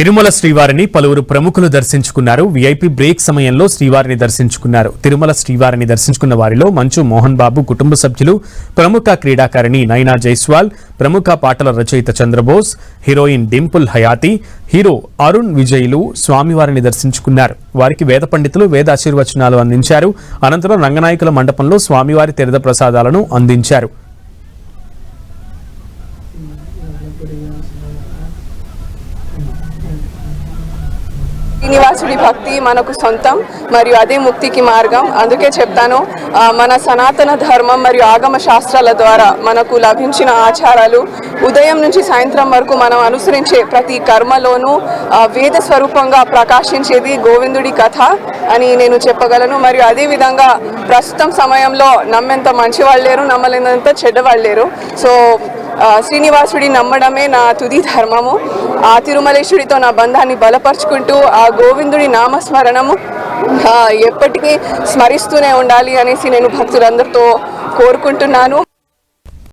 తిరుమల శ్రీవారిని పలువురు ప్రముఖులు దర్శించుకున్నారు. వీఐపీ బ్రేక్ సమయంలో శ్రీవారిని దర్శించుకున్నారు. తిరుమల శ్రీవారిని దర్శించుకున్న వారిలో మంచు మోహన్ బాబు కుటుంబ సభ్యులు ప్రముఖ క్రీడాకారిణి నైనా జైస్వాల్ ప్రముఖ పాటల రచయిత చంద్రబోస్ హీరోయిన్ డింపుల్ హయాతి హీరో అరుణ్ విజయ్లు స్వామివారిని దర్శించుకున్నారు. వారికి వేద పండితులు వేద ఆశీర్వచనాలు అందించారు. అనంతరం రంగనాయకుల మండపంలో స్వామివారి తీర్థ ప్రసాదాలను అందించారు. శ్రీనివాసుడి భక్తి మనకు సొంతం మరియు అదే ముక్తికి మార్గం. అందుకే చెప్తాను మన సనాతన ధర్మం మరియు ఆగమ శాస్త్రాల ద్వారా మనకు లభించిన ఆచారాలు ఉదయం నుంచి సాయంత్రం వరకు మనం అనుసరించే ప్రతి కర్మలోనూ వేద స్వరూపంగా ప్రకాశించేది గోవిందుడి కథ అని నేను చెప్పగలను. మరియు అదే విధంగా ప్రస్తుతం సమయంలో నమ్మెంత మంచి వాళ్ళు లేరు నమ్మలేనంత చెడ్డవాళ్ళు లేరు. సో శ్రీనివాసుడి నమ్మడమే నా తుది ధర్మము. ఆ తిరుమలేశ్వరితో నా బంధాన్ని బలపరుచుకుంటూ ఆ గోవిందుడి నామస్మరణము ఆ, ఎప్పటికీ స్మరిస్తూనే ఉండాలి అనేసి నేను భక్తులందరితో కోరుకుంటున్నాను.